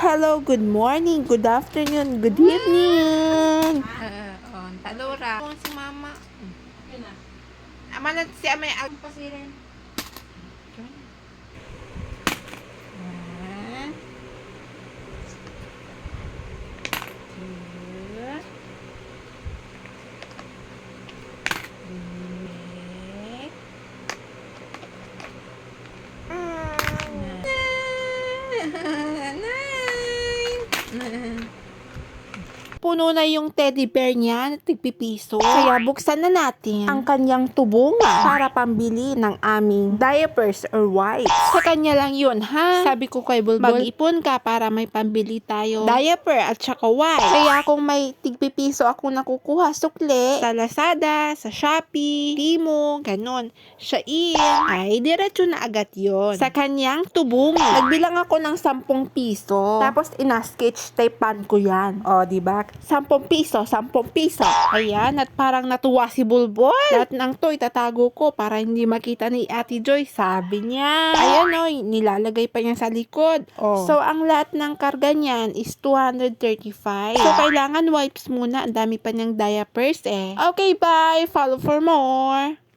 Hello, good morning, good afternoon, good evening. Uh, on talura. Kung si mama. Amalan si amay ag pasirin. Puno na yung teddy bear niya na tigpipiso. Kaya buksan na natin ang kanyang tubungan para pambili ng aming diapers or wipes. Sa kanya lang yun, ha? Sabi ko kay Bulbul, mag-ipon ka para may pambili tayo diaper at saka wipes. Kaya kung may tigpipiso ako nakukuha sukle sa Lazada, sa Shopee, Timo, ganon, siya ay diretso na agad yon sa kanyang tubungan. Nagbilang ako ng 10 piso. Tapos ina-sketch typean ko yan. O, di ba? 10 piso, 10 piso. Ayan, at parang natuwa si Bulbul. Lahat ng to itatago ko para hindi makita ni Ate Joy. Sabi niya. Ayan o, nilalagay pa niya sa likod. Oh. So, ang lahat ng karga niyan is 235. So, kailangan wipes muna. Ang dami pa niyang diapers eh. Okay, bye. Follow for more.